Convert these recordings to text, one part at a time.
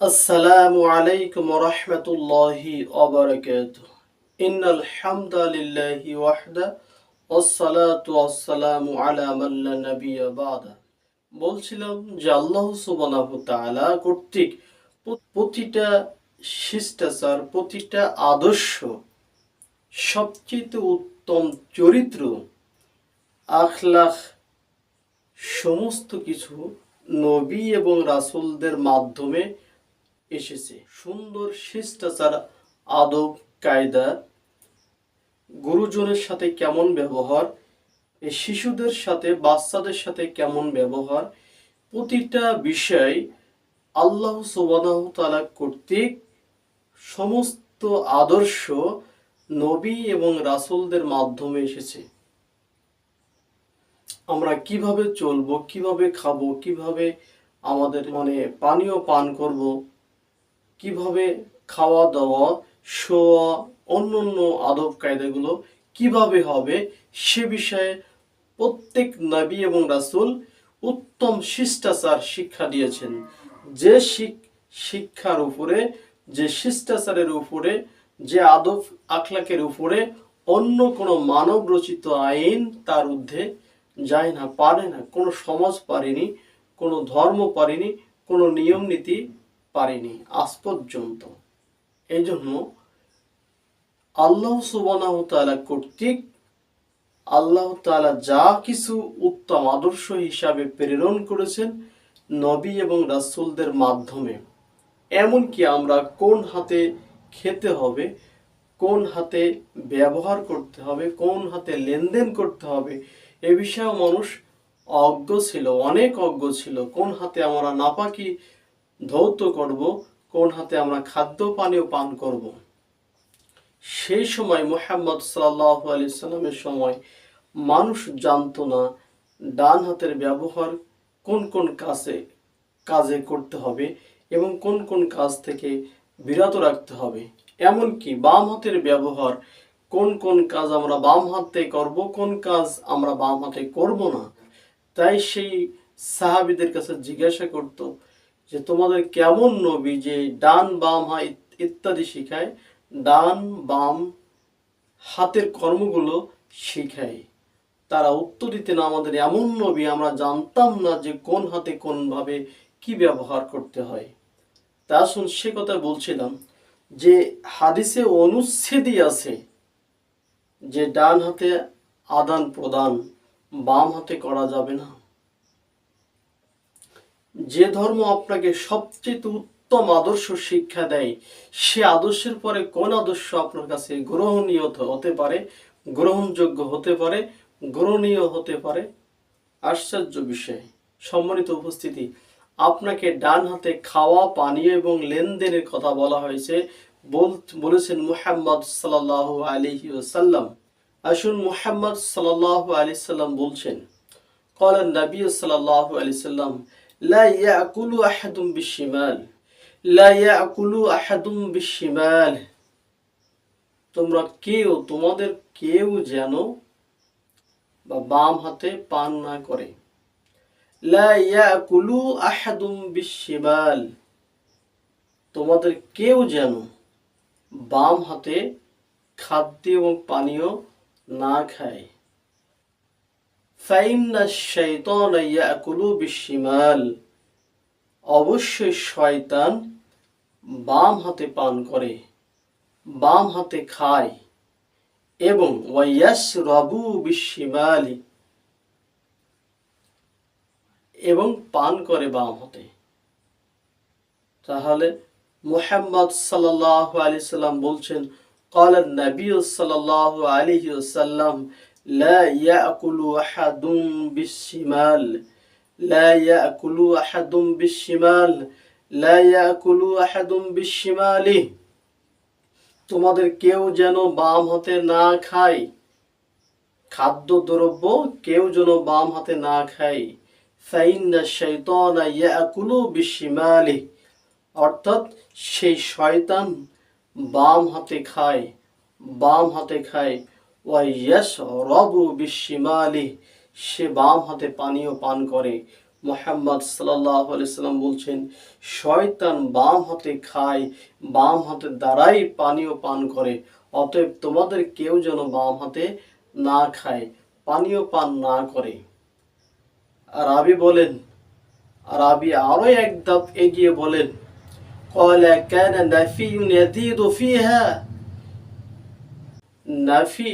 السلام عليكم ورحمة الله وبركاته إن الحمد لله وحده والصلاة والسلام على من لا نبي بعده বলছিলাম যে আল্লাহ সুবহানাহু তাআলা কর্তৃক প্র- প্রতিটা শিষ্টাচার প্রতিটা আদর্শ সবচেয়ে উত্তম চরিত্র আখলাখ সমস্ত কিছু নবী এবং রাসূলদের মাধ্যমে এসেছে। সুন্দর শিষ্টাচার, আদব, কায়দা। গুরুজনের সাথে কেমন ব্যবহার? শিশুদের সাথে, বাচ্চাদের সাথে কেমন ব্যবহার? প্রতিটা বিষয় আল্লাহ সুবহানাহু তাআলা কর্তৃক সমস্ত আদর্শ নবী এবং রাসূলদের মাধ্যমে এসেছে। আমরা কীভাবে চলবো, কীভাবে খাব, কীভাবে আমাদের মানে পানীয় পান করব কীভাবে খাওয়া দাওয়া, শোয়া, অন্যান্য আদব কায়দাগুলো কীভাবে হবে সে বিষয়ে প্রত্যেক নবী এবং রাসূল উত্তম শিষ্টাচার শিক্ষা দিয়েছেন। যে শিক- শিক্ষার উপরে, যে শিষ্টাচারের উপরে, যে আদব আখলাকের উপরে অন্য কোনো মানব রচিত আইন তার ঊর্ধ্বে যায় না, পারে না। কোনো সমাজ পারেনি, কোনো ধর্ম পারেনি, কোনো নিয়ম নীতি পারেনি আজ পর্যন্ত। এই জন্য আল্লাহ সুবহানাহু তাআলা কর্তৃক আল্লাহ তাআলা যা কিছু উত্তম আদর্শ হিসাবে প্রেরণ করেছেন নবী এবং রাসূলদের মাধ্যমে। এমনকি আমরা কোন হাতে খেতে হবে, কোন হাতে ব্যবহার করতে হবে, কোন হাতে লেনদেন করতে হবে, এ বিষয়ে মানুষ অজ্ঞ ছিল, অনেক অজ্ঞ ছিল। কোন হাতে আমরা নাপাকি ধৌত করব, কোন হাতে আমরা খাদ্য পানীয় পান করব। সেই সময় মোহাম্মদ সাল্লাহ আলি সাল্লামের সময় মানুষ জানতো না ডান হাতের ব্যবহার কোন কোন কাজে কাজে করতে হবে এবং কোন কোন কাজ থেকে বিরত রাখতে হবে। এমনকি বাম হাতের ব্যবহার কোন কোন কাজ আমরা বাম হাতে করব, কোন কাজ আমরা বাম হাতে করব না। তাই সেই সাহাবিদের কাছে জিজ্ঞাসা করত যে তোমাদের কেমন নবী যে ডান বাম হা ইত্যাদি শিখায়, ডান বাম হাতের কর্মগুলো শিখায়। তারা উত্তর দিতেন, আমাদের এমন নবী, আমরা জানতাম না যে কোন হাতে কোন ভাবে কি ব্যবহার করতে হয়। তা শুন সে কথা বলছিলাম যে হাদিসে অনুচ্ছেদই আছে যে ডান হাতে আদান প্রদান, বাম হাতে করা যাবে না। যে ধর্ম আপনাকে সবচেয়ে উত্তম আদর্শ শিক্ষা দেয়, সে আদর্শের পরে কোন আদর্শ আপনার কাছে গ্রহণীয় হতে পারে, গ্রহণযোগ্য হতে পারে, গ্রহণীয় হতে পারে? আশ্চর্য বিষয়। সম্মানিত উপস্থিতি, আপনাকে ডান হাতে খাওয়া পানীয় এবং লেনদেনের কথা বলা হয়েছে। বলেছেন মুহাম্মদ সাল্লাহ আলহি সাল্লাম আসুন মুহাম্মদ সাল্লাহ আলি সাল্লাম বলছেন, কলেন নবী সাল্লাহ আলি সাল্লাম লা ইয়াকুলু তোমরা কেউ, তোমাদের কেউ যেন বা বাম হাতে পান না করে। তোমাদের কেউ যেন বাম হাতে খাদ্য এবং পানীয় না খায়। অবশ্যই শয়তান বাম হাতে পান করে, বাম হাতে খায়, এবং রবু বিশিমালি, এবং পান করে বাম হাতে। তাহলে মোহাম্মদ সাল্লাহ আলি সাল্লাম বলছেন কলার নবী সাল্লাহ আলী সাল্লাম لا يأكل أحد بالشمال لا يأكل أحد بالشمال لا يأكل أحد بالشمال তোমাদের কেউ যেন বাম হাতে না খায় খাদ্য দ্রব্য কেউ যেন বাম হাতে না খায় ফাইন্না শাইতানা ইয়াকুলু বিশিমালি অর্থাৎ সেই শয়তান বাম হাতে খায় বাম হাতে খায় ওয়াইয়াস রবু বিশিমালি সে বাম হাতে পানীয় পান করে মোহাম্মদ সাল্লাহ সাল্লাম বলছেন শয়তান বাম হাতে খায় বাম হাতের দ্বারাই পানীয় পান করে অতএব তোমাদের কেউ যেন বাম হাতে না খায় পানীয় পান না করে রাবি বলেন রাবি আরো এক ধাপ এগিয়ে বলেন قال كان نفي يزيد فيها নাফি,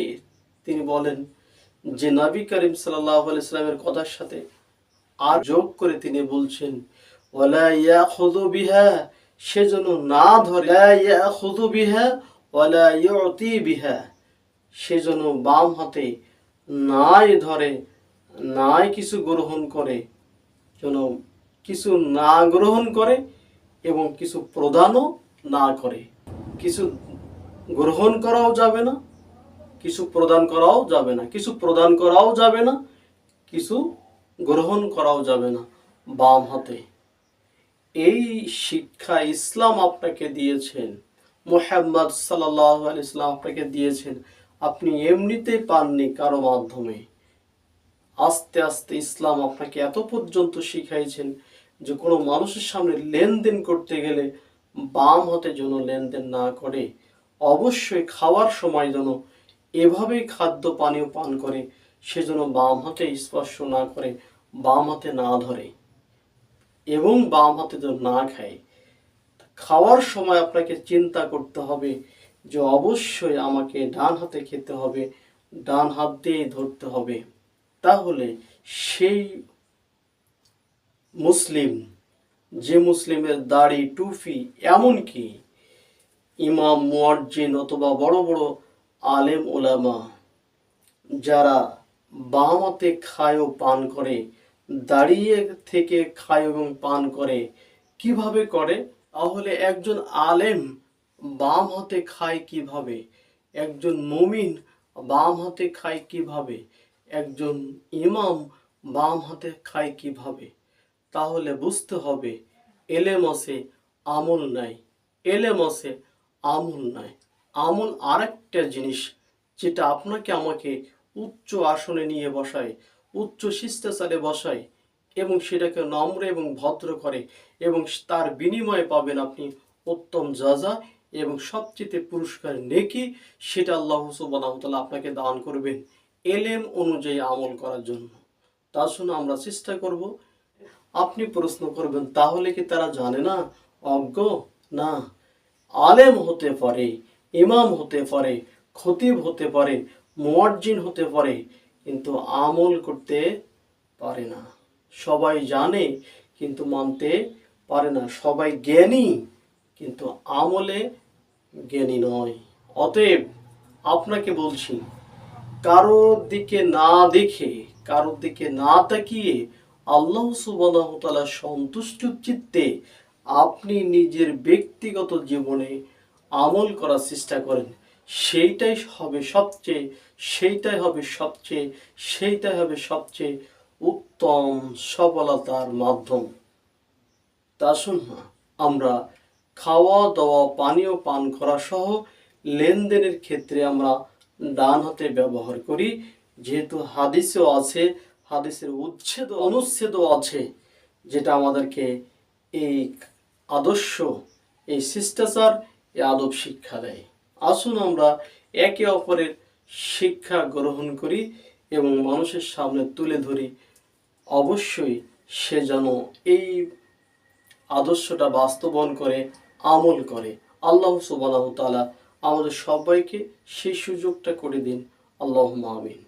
তিনি বলেন যে নবী করিম সাল্লাহ ইসলামের কথার সাথে আর যোগ করে তিনি বলছেন ইয়া বিহা সেজন্য না ধরে। ইয়া বিহা বিহা সেজন্য বাম হাতে নাই ধরে, নাই কিছু গ্রহণ করে, যেন কিছু না গ্রহণ করে এবং কিছু প্রদানও না করে। কিছু গ্রহণ করাও যাবে না কিছু প্রদান করাও যাবে না। কিছু প্রদান করাও যাবে না, কিছু গ্রহণ করাও যাবে না বাম হাতে। এই শিক্ষা ইসলাম আপনাকে দিয়েছেন, মোহাম্মদ সাল্লাহ ইসলাম আপনাকে দিয়েছেন। আপনি এমনিতেই পাননি কারও মাধ্যমে। আস্তে আস্তে ইসলাম আপনাকে এত পর্যন্ত শিখাইছেন যে কোনো মানুষের সামনে লেনদেন করতে গেলে বাম হাতে যেন লেনদেন না করে, অবশ্যই খাওয়ার সময় যেন এভাবেই খাদ্য পানীয় পান করে, সেজন্য বাম হাতে স্পর্শ না করে বাম হাতে না ধরে এবং বাম হাতে যেন না খায়। খাওয়ার সময় আপনাকে চিন্তা করতে হবে যে অবশ্যই আমাকে ডান হাতে খেতে হবে, ডান হাত দিয়ে ধরতে হবে। তাহলে সেই মুসলিম, যে মুসলিমের দাড়ি, টুপি, এমনকি ইমাম, মুয়াজ্জিন অথবা বড় বড় আলেম ওলামা, যারা বামাতে খায় ও পান করে, দাঁড়িয়ে থেকে খায় এবং পান করে, কীভাবে করে? তাহলে একজন আলেম বাম হাতে খায় কীভাবে? একজন মমিন বাম হাতে খায় কীভাবে? একজন ইমাম বাম হাতে খায় কীভাবে? তাহলে বুঝতে হবে, এলেম আছে আমল নাই, এলেম আছে আমল নাই। আমল আরেকটা জিনিস যেটা আপনাকে আমাকে উচ্চ আসনে নিয়ে বসায়, উচ্চ শিষ্টাচারে বসায় এবং সেটাকে নম্র এবং ভদ্র করে এবং তার বিনিময়ে পাবেন আপনি উত্তম যাজা এবং সবচেয়ে পুরস্কার নেকি সেটা আল্লাহ সুবাহ আপনাকে দান করবেন এলেম অনুযায়ী আমল করার জন্য। তা শুনে আমরা চেষ্টা করব। আপনি প্রশ্ন করবেন, তাহলে কি তারা জানে না? অজ্ঞ? না। আলেম হতে পারে। ইমাম হতে পারে, খতিব হতে পারে, মুয়াজ্জিন হতে পারে, কিন্তু আমল করতে পারে না। সবাই জানে, কিন্তু মানতে পারে না। সবাই জ্ঞানী, কিন্তু আমলে জ্ঞানী নয়। অতএব আপনাকে বলছি কারোর দিকে না দেখে কারোর দিকে না তাকিয়ে আল্লাহ সুবাহ সন্তুষ্ট চিত্তে আপনি নিজের ব্যক্তিগত জীবনে আমল করার চেষ্টা করেন। সেইটাই হবে সবচেয়ে, সেইটাই হবে সবচেয়ে, সেইটাই হবে সবচেয়ে উত্তম সফলতার মাধ্যম। তা শুন আমরা খাওয়া দাওয়া, পানীয় পান করা সহ লেনদেনের ক্ষেত্রে আমরা ডান হাতে ব্যবহার করি। যেহেতু হাদিসও আছে, হাদিসের উচ্ছেদ অনুচ্ছেদও আছে, যেটা আমাদেরকে এই আদর্শ এই শিষ্টাচার এই আদব শিক্ষা দেয়। আসুন আমরা একে অপরের শিক্ষা গ্রহণ করি এবং মানুষের সামনে তুলে ধরি। অবশ্যই সে যেন এই আদর্শটা বাস্তবায়ন করে, আমল করে। আল্লাহ সুবাহ তালা আমাদের সবাইকে সেই সুযোগটা করে দিন। আল্লাহ আমিন।